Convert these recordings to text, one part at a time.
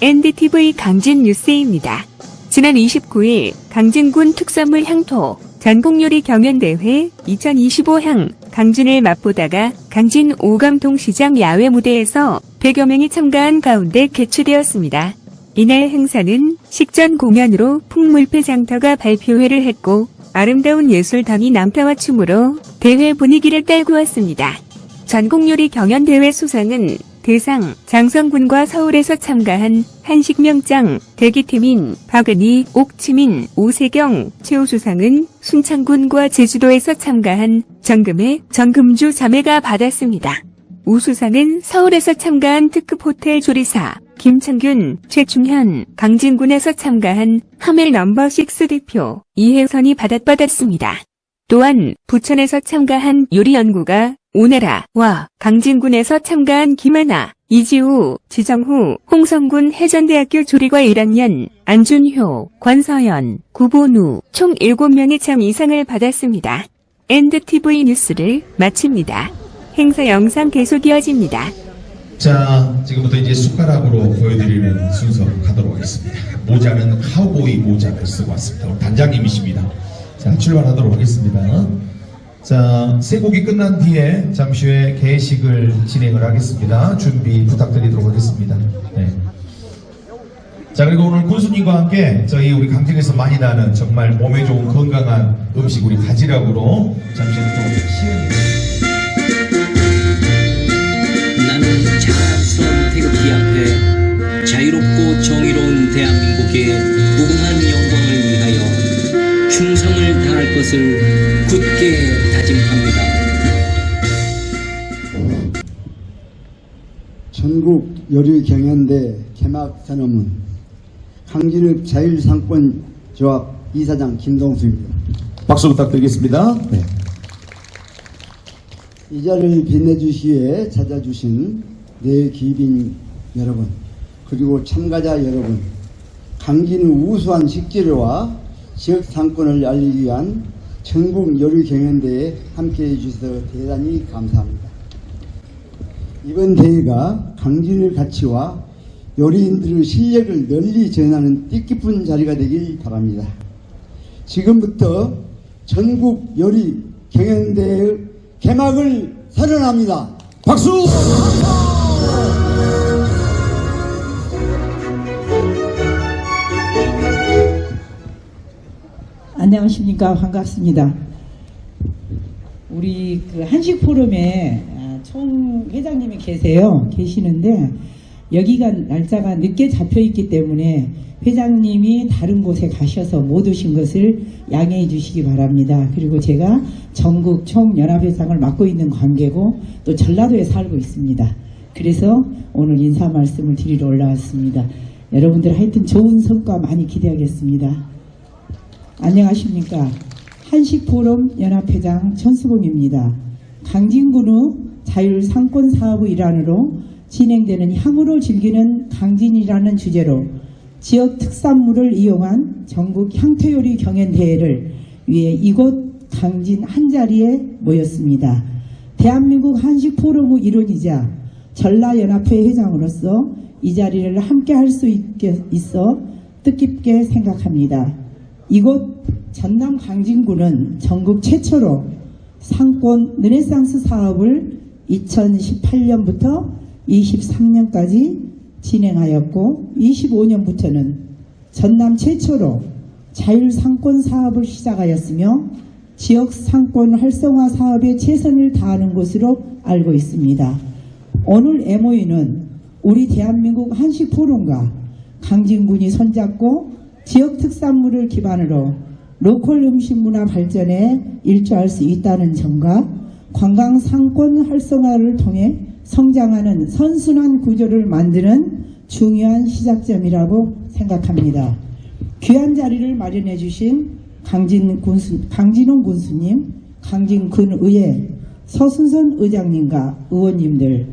NDTV 강진 뉴스입니다. 지난 29일 강진군 특산물 향토 전국요리 경연대회 2025향 강진을 맛보다가 강진 오감동시장 야외 무대에서 100여 명이 참가한 가운데 개최되었습니다. 이날 행사는 식전 공연으로 풍물패 장터가 발표회를 했고 아름다운 예술단이 남타와 춤으로 대회 분위기를 깔고 왔습니다. 전국요리 경연대회 수상은 대상 장성군과 서울에서 참가한 한식명장 대기팀인 박은희, 옥치민, 오세경, 최우수상은 순창군과 제주도에서 참가한 정금의 정금주 자매가 받았습니다. 우수상은 서울에서 참가한 특급 호텔 조리사 김창균, 최충현, 강진군에서 참가한 하멜 넘버 6 대표 이혜선이 받았받았습니다. 또한 부천에서 참가한 요리연구가 오나라와 강진군에서 참가한 김하나, 이지우, 지정후, 홍성군 해전대학교 조리과 1학년 안준효, 권서연, 구본우 총 7명이 참 이상을 받았습니다. 엔드TV 뉴스를 마칩니다. 행사 영상 계속 이어집니다. 자, 지금부터 이제 숟가락으로 보여드리는 순서 가도록 하겠습니다. 모자는 카우보이 모자를 쓰고 왔습니다. 단장님이십니다. 자, 출발하도록 하겠습니다. 자, 세 곡이 끝난 뒤에 잠시 후에 개식을 진행을 하겠습니다. 준비 부탁드리도록 하겠습니다. 네. 자, 그리고 오늘 군수님과 함께 저희 우리 강진에서 많이 나는 정말 몸에 좋은 건강한 음식 우리 바지락으로 잠시 후에 또 시연이 나는 자랑스러운 태극기 앞에 자유롭고 정의로운 대한민국의 무궁한 영광을 위하여 충성을 다할 것을 굳게 전국 요리 경연대 개막 선언문 강진읍 자율상권 조합 이사장 김동수입니다. 박수 부탁드리겠습니다. 네. 이 자리를 빛내주시에 찾아주신 내 기빈 여러분 그리고 참가자 여러분 강진의 우수한 식재료와 지역 상권을 알리기 위한 전국 요리 경연대에 함께해 주셔서 대단히 감사합니다. 이번 대회가 강진의 가치와 요리인들의 실력을 널리 전하는 뜻깊은 자리가 되길 바랍니다. 지금부터 전국 요리 경연대회 개막을 선언합니다. 박수! 안녕하십니까 반갑습니다. 우리 그 한식 포럼에 아, 총 회장님이 계세요. 계시는데 여기가 날짜가 늦게 잡혀 있기 때문에 회장님이 다른 곳에 가셔서 못 오신 것을 양해해 주시기 바랍니다. 그리고 제가 전국 총연합회장을 맡고 있는 관계고 또 전라도에 살고 있습니다. 그래서 오늘 인사 말씀을 드리러 올라왔습니다. 여러분들 하여튼 좋은 성과 많이 기대하겠습니다. 안녕하십니까. 한식포럼 연합회장 천수봉입니다. 강진군의 자율상권 사업의 일환으로 진행되는 향으로 즐기는 강진이라는 주제로 지역 특산물을 이용한 전국 향토요리 경연대회를 위해 이곳 강진 한자리에 모였습니다. 대한민국 한식 포럼의 일원이자 전라연합회 회장으로서 이 자리를 함께 할 수 있어 뜻깊게 생각합니다. 이곳 전남 강진구는 전국 최초로 상권 르네상스 사업을 2018년부터 23년까지 진행하였고 25년부터는 전남 최초로 자율상권 사업을 시작하였으며 지역 상권 활성화 사업에 최선을 다하는 것으로 알고 있습니다. 오늘 MOU는 우리 대한민국 한식 포럼과 강진군이 손잡고 지역 특산물을 기반으로 로컬 음식 문화 발전에 일조할 수 있다는 점과 관광 상권 활성화를 통해 성장하는 선순환 구조를 만드는 중요한 시작점이라고 생각합니다. 귀한 자리를 마련해 주신 강진 군수, 강진홍 군수님, 강진군 의회 서순선 의장님과 의원님들,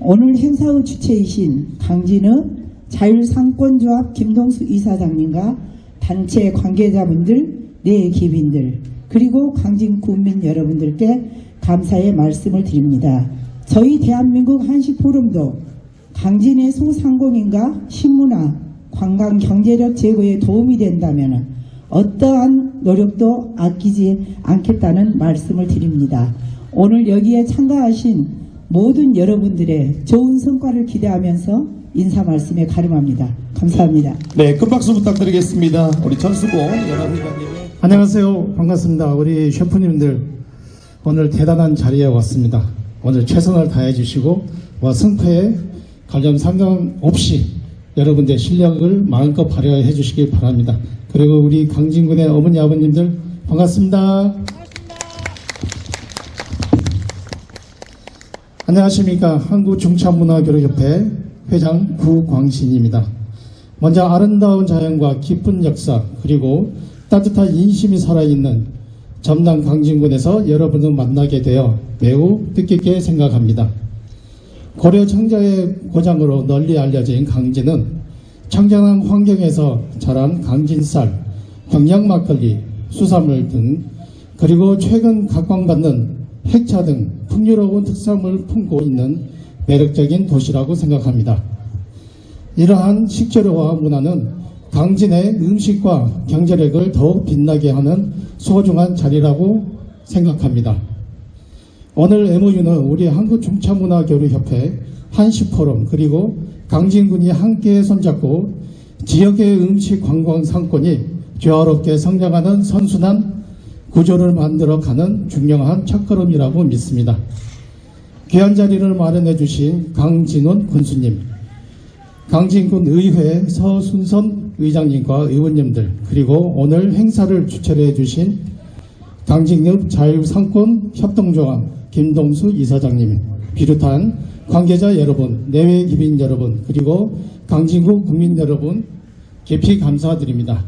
오늘 행사의 주체이신 강진의 자율상권조합 김동수 이사장님과 단체 관계자분들, 내 기빈들, 그리고 강진 군민 여러분들께 감사의 말씀을 드립니다. 저희 대한민국 한식포럼도 강진의 소상공인과 신문화, 관광 경제력 제고에 도움이 된다면 어떠한 노력도 아끼지 않겠다는 말씀을 드립니다. 오늘 여기에 참가하신 모든 여러분들의 좋은 성과를 기대하면서 인사 말씀에 가름합니다. 감사합니다. 네, 큰 박수 부탁드리겠습니다. 우리 전수봉 연합회장님의 안녕하세요. 반갑습니다. 우리 셰프님들 오늘 대단한 자리에 왔습니다. 오늘 최선을 다해 주시고 와 승패에 관련 상관없이 여러분들 실력을 마음껏 발휘해 주시기 바랍니다. 그리고 우리 강진군의 어머니 아버님들 반갑습니다. 안녕하십니까. 한국중차문화교류협회 회장 구광신입니다. 먼저 아름다운 자연과 깊은 역사 그리고 따뜻한 인심이 살아있는 전남 강진군에서 여러분을 만나게 되어 매우 뜻깊게 생각합니다. 고려 청자의 고장으로 널리 알려진 강진은 청정한 환경에서 자란 강진쌀, 경량 막걸리, 수산물 등 그리고 최근 각광받는 핵차 등 풍요로운 특산물을 품고 있는 매력적인 도시라고 생각합니다. 이러한 식재료와 문화는 강진의 음식과 경제력을 더욱 빛나게 하는 소중한 자리라고 생각합니다. 오늘 MOU는 우리 한국중차문화교류협회 한식포럼 그리고 강진군이 함께 손잡고 지역의 음식 관광 상권이 조화롭게 성장하는 선순환 구조를 만들어가는 중요한 첫걸음이라고 믿습니다. 귀한 자리를 마련해 주신 강진원 군수님, 강진군 의회 서순선 의장님과 의원님들 그리고 오늘 행사를 주최해 주신 강진읍 자유상권 협동조합 김동수 이사장님 비롯한 관계자 여러분, 내외 기빈 여러분 그리고 강진구 국민 여러분 깊이 감사드립니다.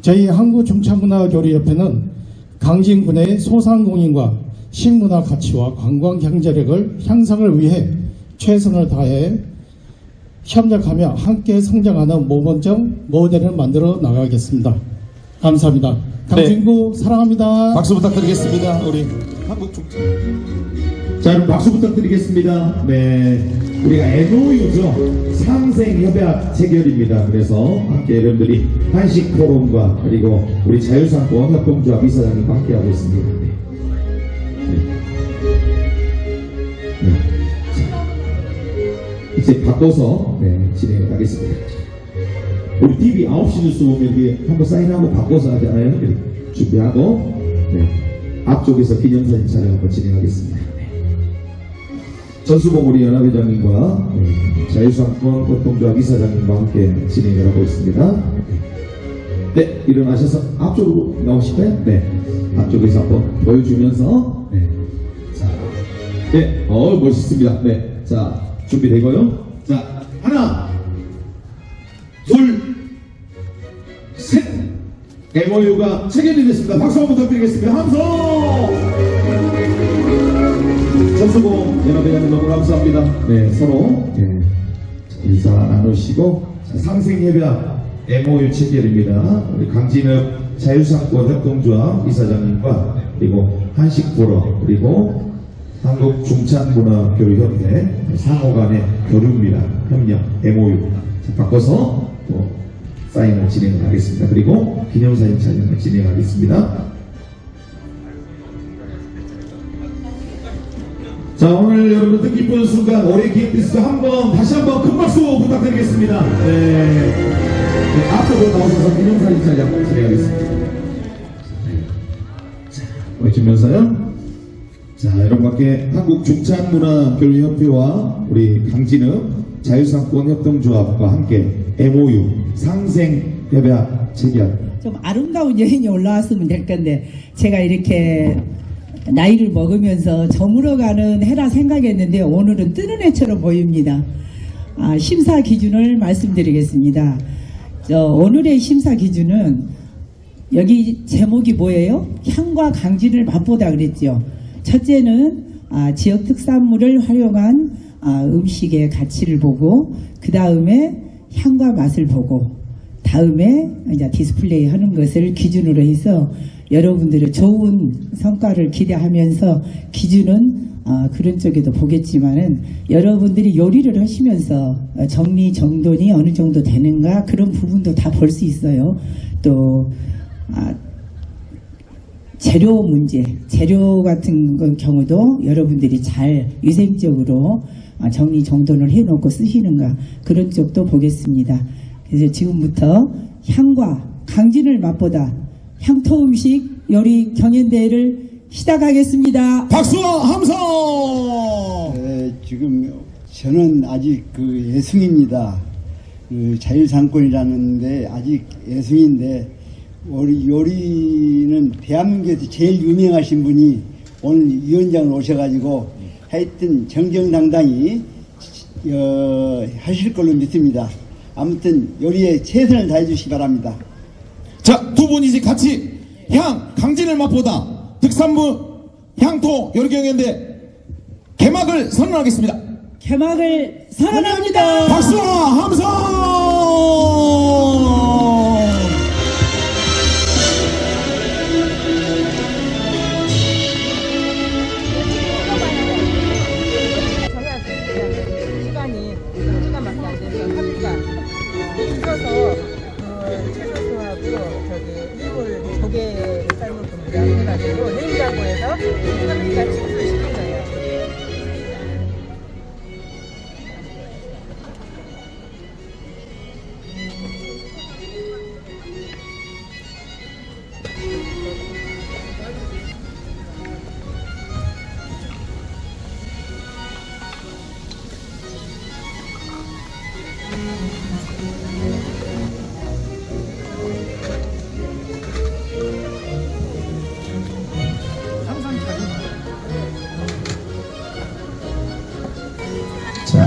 저희 한국중차문화교류협회는 강진군의 소상공인과 식문화 가치와 관광 경제력을 향상을 위해 최선을 다해 협력하며 함께 성장하는 모범적 모델을 만들어 나가겠습니다. 감사합니다. 강진구 사랑합니다. 박수 부탁드리겠습니다. 우리 한국 중차. 자, 여러분 박수 부탁드리겠습니다. 네. 우리가 MOU죠. 상생협약 체결입니다. 그래서 함께 여러분들이 한식 포럼과 그리고 우리 자유상권 협동조합 이사장님과 함께 하고 있습니다. 이제 바꿔서 네, 진행을 하겠습니다. 우리 TV 9시 뉴스 보면 이게 한번 사인하고 바꿔서 하잖아요. 준비하고 네. 앞쪽에서 기념사진 촬영 한번 진행하겠습니다. 네. 전수봉 우리 연합회장님과 네, 자유상권 협동조합 이사장님과 함께 진행을 하고 있습니다. 네, 일어나셔서 앞쪽으로 나오실까요? 네, 앞쪽에서 한번 보여주면서 네. 자, 네, 어 멋있습니다. 네, 자 준비되고요. 자, 하나, 둘, 셋. MOU가 체결이 됐습니다. 박수 한번 부탁드리겠습니다. 함성! 전수공 연합회 장님 너무 감사합니다. 네, 서로 네, 인사 나누시고 자, 상생협약 MOU 체결입니다. 우리 강진읍 자유상권 협동조합 이사장님과 그리고 한식보러 그리고 한국중찬문화교류협회 상호 간의 교류입니다. 협력 MOU 자, 바꿔서 또 사인을 진행을 하겠습니다. 그리고 기념사진 촬영을 진행하겠습니다. 자 오늘 여러분 뜻깊은 순간 올해 기획디스크 한번 다시 한번 큰 박수 부탁드리겠습니다. 네, 네 앞으로 나오셔서 기념사진 촬영 진행하겠습니다. 네. 자 보여주면서요. 자 여러분께 한국 중창문화교류협회와 우리 강진읍 자유상권 협동조합과 함께 MOU 상생 협약 체결 좀 아름다운 여인이 올라왔으면 될 건데 제가 이렇게 나이를 먹으면서 저물어가는 해라 생각했는데 오늘은 뜨는 해처럼 보입니다. 아, 심사 기준을 말씀드리겠습니다. 저 오늘의 심사 기준은 여기 제목이 뭐예요? 향과 강진을 맛보다 그랬죠. 첫째는 아, 지역 특산물을 활용한 아, 음식의 가치를 보고 그 다음에 향과 맛을 보고 다음에 이제 디스플레이 하는 것을 기준으로 해서 여러분들의 좋은 성과를 기대하면서 기준은 아, 그런 쪽에도 보겠지만은 여러분들이 요리를 하시면서 어, 정리 정돈이 어느 정도 되는가 그런 부분도 다 볼 수 있어요. 또 아, 재료 문제, 재료 같은 거- 경우도 여러분들이 잘 위생적으로 아, 정리 정돈을 해놓고 쓰시는가 그런 쪽도 보겠습니다. 그래서 지금부터 향과 강진을 맛보다 향토 음식 요리 경연대회를 시작하겠습니다. 박수와 함성! 네, 지금 저는 아직 그 예승입니다. 그 자율상권이라는데 아직 예승인데 우리 요리는 대한민국에서 제일 유명하신 분이 오늘 위원장을 오셔가지고 하여튼 정정당당히 어, 하실 걸로 믿습니다. 아무튼 요리에 최선을 다해 주시기 바랍니다. 자, 두 분이 이제 같이 향, 강진을 맛보다 특산부 향토 요리경연대 개막을 선언하겠습니다. 개막을 선언합니다. 박수와 함성!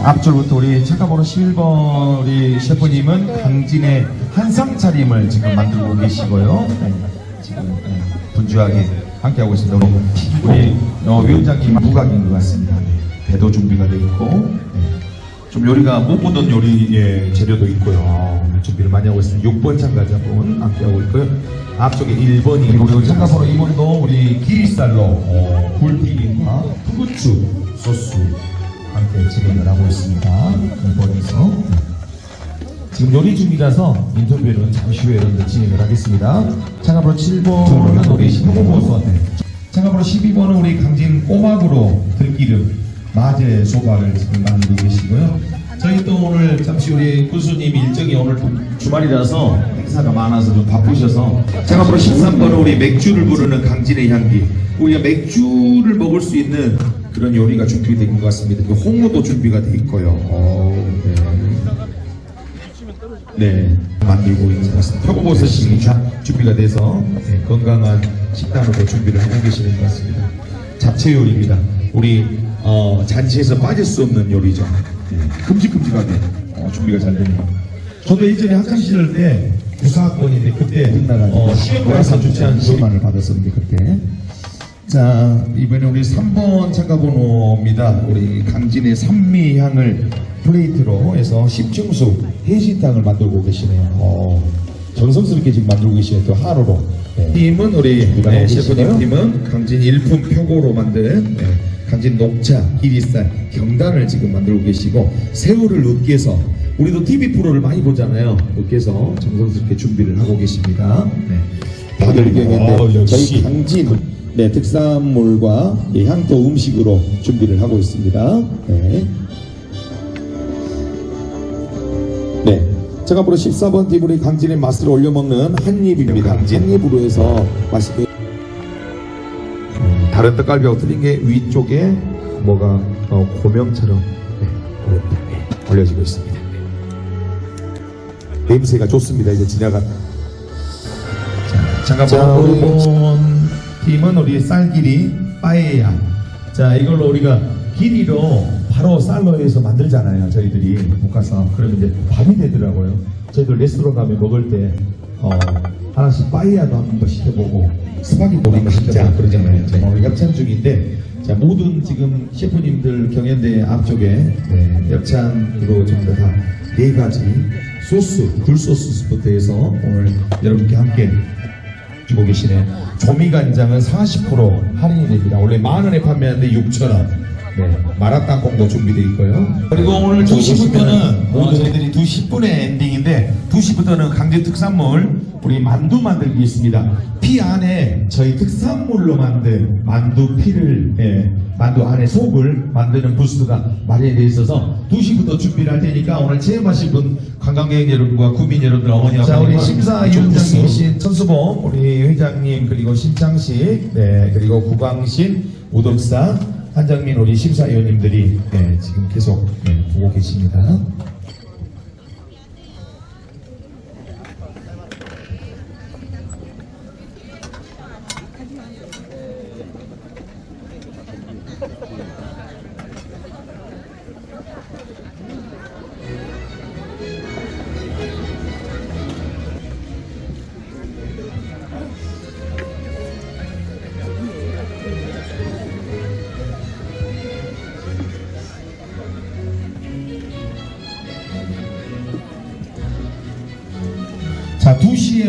앞줄부터 우리 참가번호 11번 우리 셰프님은 강진의 한상 차림을 지금 만들고 계시고요. 네, 지금 네, 분주하게 함께하고 있습니다. 우리, 어, 위원장님 무각인 것 같습니다. 네, 배도 준비가 돼 있고 네, 좀 요리가 못 보던 요리의 재료도 있고요. 준비를 많이 하고 있습니다. 6번 참가자분 함께하고 있고요. 앞쪽에 1번이 그리고 참가번호 2번도 우리 기리살로 어, 굴튀김과 후구추 소스 함께 진행을 하고 있습니다. 2번에서 지금 요리 중이라서 인터뷰는 잠시 후에 여러분들 진행을 하겠습니다. 참가번호 7번은 우리 표고버섯 참가번호 12번은 우리 강진 꼬막으로 들기름 마제 소바를 지금 만들고 계시고요. 저희 또 오늘 잠시 우리 군수님 일정이 오늘 주말이라서 행사가 많아서 좀 바쁘셔서 참가번호 13번은 우리 맥주를 부르는 강진의 향기 우리가 맥주를 먹을 수 있는 그런 요리가 준비된 것 같습니다. 그 홍어도 준비가 돼 있고요. 어, 네. 네, 만들고 있는 것 같습니다. 표고버섯이 자- 준비가 돼서 네, 건강한 식단으로 준비를 하고 계시는 것 같습니다. 잡채 요리입니다. 우리 어, 잔치에서 빠질 수 없는 요리죠. 네, 큼직큼직하게 어, 준비가 잘 됩니다. 저도 예전에 학창 시절 때 부사학번인데 그때 어, 시험과에서 주최한 시만을 받았었는데 그때 자 이번에 우리 3번 참가번호입니다. 우리 강진의 산미향을 플레이트로 해서 십중수 해신탕을 만들고 계시네요. 어, 정성스럽게 지금 만들고 계시네요. 또 한우로. 네. 팀은 우리 네, 셰프님 팀은 강진 일품 표고로 만든 네, 강진 녹차, 기리쌀, 경단을 지금 만들고 계시고 새우를 으깨서 우리도 TV 프로를 많이 보잖아요. 으깨서 정성스럽게 준비를 하고 계십니다. 네. 다들 경인데 저희 강진 네, 특산물과 이 향토 음식으로 준비를 하고 있습니다. 네. 네. 제가 앞으로 14번 팀 우리 강진의 맛을 올려먹는 한입입니다. 한입으로 해서 맛있게. 음, 다른 떡갈비하고 틀린 게 위쪽에 뭐가 어, 고명처럼 네. 네, 올려지고 있습니다. 냄새가 좋습니다. 이제 지나간. 자, 잠깐만 우리 팀은 우리 쌀 길이 빠에야. 자, 이걸로 우리가 길이로 바로 쌀로 해서 만들잖아요. 저희들이 볶아서 그러면 이제 밥이 되더라고요. 저희들 레스토랑 가면 먹을 때 어, 하나씩 빠에야도 한번 시켜보고 스파게티도 한번 시켜보고 그러잖아요. 어, 협찬 중인데 자 모든 지금 셰프님들 경연대 앞쪽에 네, 협찬으로 전부 다네 가지 소스, 굴소스부터 해서 오늘 여러분께 함께 주고 계시네. 조미간장은 40% 할인이 됩니다. 원래 만 원에 판매하는데 6천 원. 네, 마라탕 공도 준비되어 있고요. 그리고 오늘 2시부터는 어, 저희들이 2시 10분에 엔딩인데 2시부터는 강제 특산물 우리 만두 만들기 있습니다. 피 안에 저희 특산물로 만든 만두 피를 예, 만두 안에 속을 만드는 부스가 마련되어 있어서 2시부터 준비를 할 테니까 오늘 체험하실 분 관광객 여러분과 구민 여러분들 어머니 자 우리 심사위원장이신 천수봉 우리 회장님 그리고 신창식 네 그리고 구광신 우덕사 한정민 우리 심사위원님들이 네, 지금 계속 네, 보고 계십니다.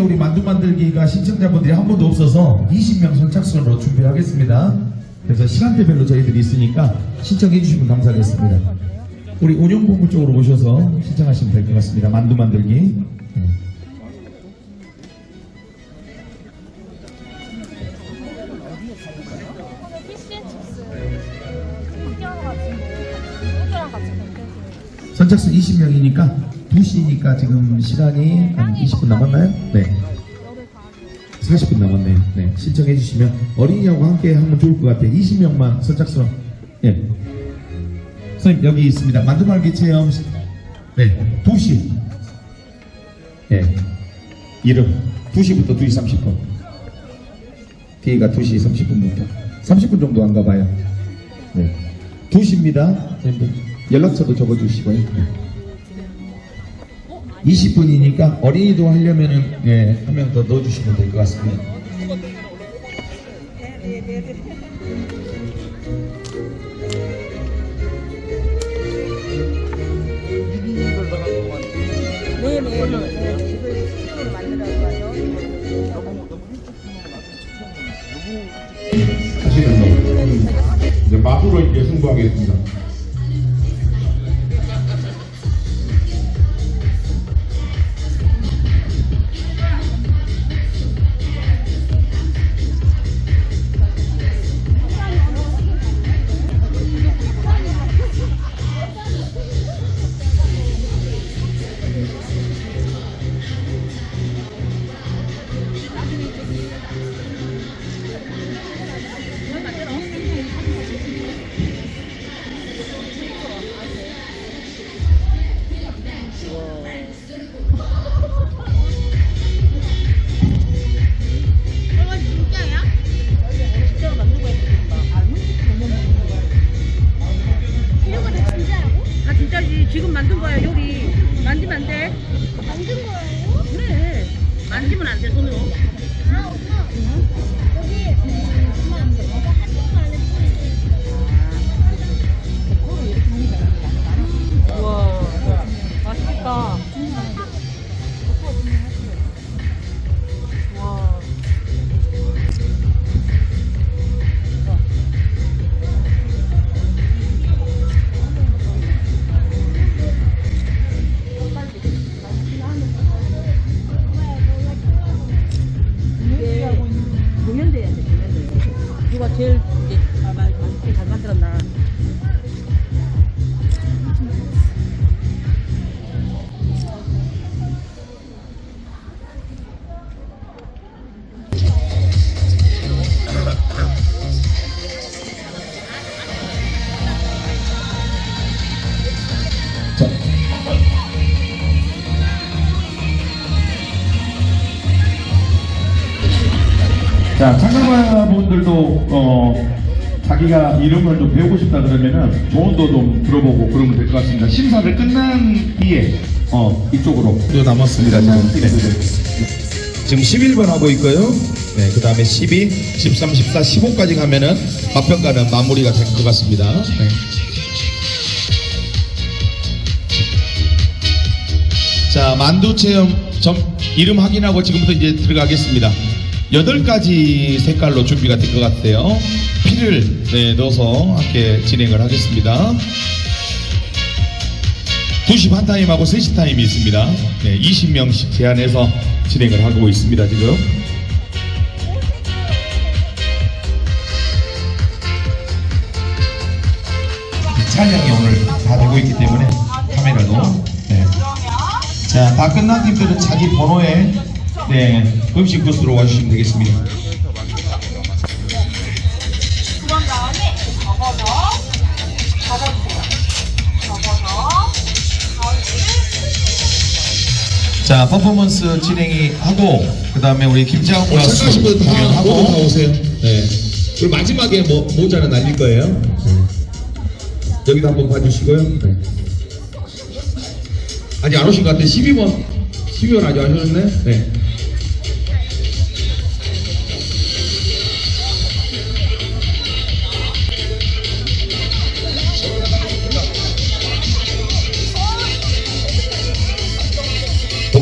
우리 만두 만들기가 신청자분들이 한 분도 없어서 20명 선착순으로 준비하겠습니다. 그래서 시간대별로 저희들이 있으니까 신청해 주시면 감사하겠습니다. 우리 운영본부 쪽으로 오셔서 신청하시면 될 것 같습니다. 만두 만들기. 선착순 20명이니까 2시니까 지금 시간이 한 20분 남았나요? 네. 40분 남았네요. 네. 신청해 주시면 어린이하고 함께 하면 좋을 것 같아요. 20명만 선착순. 예. 선생님 여기 있습니다. 만두말기 체험. 시- 네. 2시. 예. 이름 2시부터 2시 30분. 뒤가 2시 30분부터 30분 정도 한가 봐요. 네. 2시입니다. 연락처도 적어주시고요. 네. 20분이니까 어린이도 하려면은 예, 한명 더 넣어주시면 될 것 같습니다. 네네. 집을 스스로 만들어서 하시는 거. 이제 맛으로 이제 승부하겠습니다. 다 자, 참가자분들도 어, 자기가 이름을 좀 배우고 싶다 그러면은 조언도 좀 들어보고 그러면 될 것 같습니다. 심사를 끝난 뒤에 어, 이쪽으로 또 남았습니다. 지금. 네. 지금 11번 하고 있고요. 네, 그 다음에 12, 13, 14, 15까지 가면은 합평가는 마무리가 될 것 같습니다. 네. 자, 만두 체험 점, 이름 확인하고 지금부터 이제 들어가겠습니다. 여덟 가지 색깔로 준비가 된 것 같아요. 피를 네, 넣어서 함께 진행을 하겠습니다. 2시 반 타임하고 3시 타임이 있습니다. 네, 20명씩 제한해서 진행을 하고 있습니다, 지금. 촬영이 오늘 다 되고 있기 때문에 카메라도. 네. 자, 다 끝난 팀들은 자기 번호에 네, 음식 부스로 와주시면 되겠습니다. 자, 퍼포먼스 진행이 하고 그 다음에 우리 김장훈 가수 착하신 분다 모두 다 공연하고 오세요. 네. 그리고 마지막에 뭐 모자는 날릴 거예요. 여기도 한번 봐주시고요. 네. 아직 안 오신 것 같아. 12번. 12번 아직 안 오셨네. 네.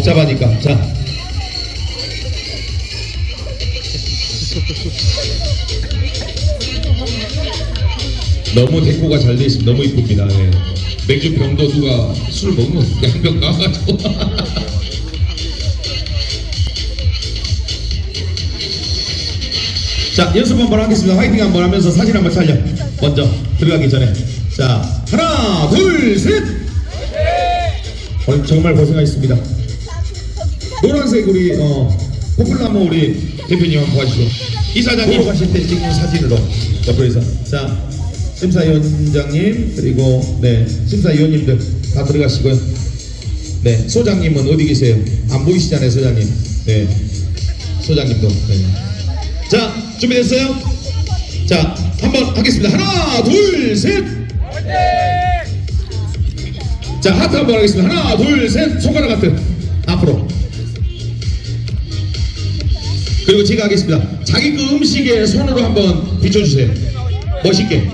복잡하니까 자 너무 데코가 잘 돼 있으면 너무 이쁩니다. 네. 맥주 병도 누가 술 먹으면 양병 까가지고. 자, 연습 한번 하겠습니다. 화이팅 한번 하면서 사진 한번 촬영. 먼저 들어가기 전에. 자, 하나, 둘, 셋! 오늘 정말 고생하셨습니다. 노란색 우리, 어, 포플라모 우리 대표님 한번 도와주시고. 이사장님 가실 때 찍는 사진으로 옆에서. 자, 심사위원장님, 그리고, 네, 심사위원님들 다 들어가시고요. 네, 소장님은 어디 계세요? 안 보이시잖아요, 소장님. 네, 소장님도. 네. 자, 준비됐어요? 자, 한번 하겠습니다. 하나, 둘, 셋! 자, 하트 한번 하겠습니다. 하나, 둘, 셋! 손가락 하트. 앞으로. 그리고 제가 하겠습니다. 자기 그 음식에 손으로 한번 비춰주세요. 멋있게.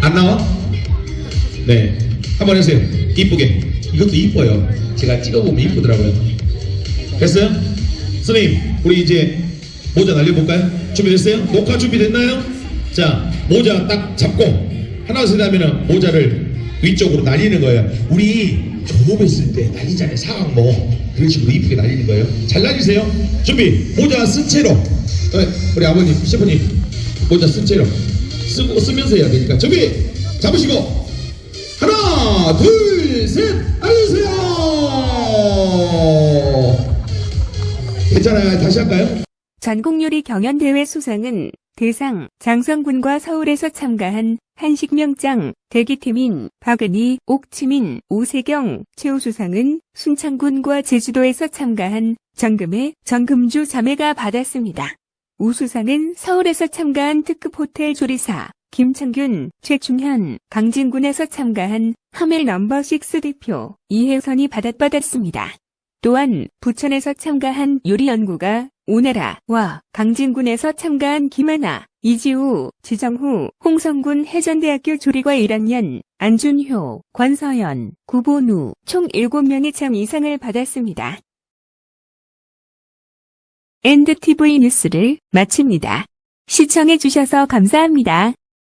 안 나와? 네. 한번 해주세요. 이쁘게. 이것도 이뻐요. 제가 찍어보면 이쁘더라고요. 됐어요? 선생님, 우리 이제 모자 날려볼까요? 준비됐어요? 녹화 준비됐나요? 자, 모자 딱 잡고 하나 둘 셋 하면은 모자를 위쪽으로 날리는 거예요. 우리 졸업했을 때 날리잖아요. 사학모. 그런 식으로 이쁘게 날리는 거예요. 잘 날리세요. 준비. 모자 쓴 채로. 네, 우리 아버님, 셰프님. 모자 쓴 채로. 쓰고, 쓰면서 해야 되니까. 준비. 잡으시고. 하나, 둘, 셋. 날리세요. 괜찮아요. 다시 할까요? 전국요리 경연대회 수상은 대상 장성군과 서울에서 참가한 한식명장 대기팀인 박은희, 옥치민, 오세경, 최우수상은 순창군과 제주도에서 참가한 정금의 정금주 자매가 받았습니다. 우수상은 서울에서 참가한 특급 호텔 조리사 김창균, 최충현, 강진군에서 참가한 하멜 넘버 6 대표 이혜선이 받았받았습니다. 또한 부천에서 참가한 요리연구가 오나라와 강진군에서 참가한 김하나, 이지우, 지정후, 홍성군 해전대학교 조리과 1학년 안준효, 권서연, 구본우 총 7명이 참 이상을 받았습니다. 엔드TV 뉴스를 마칩니다. 시청해주셔서 감사합니다.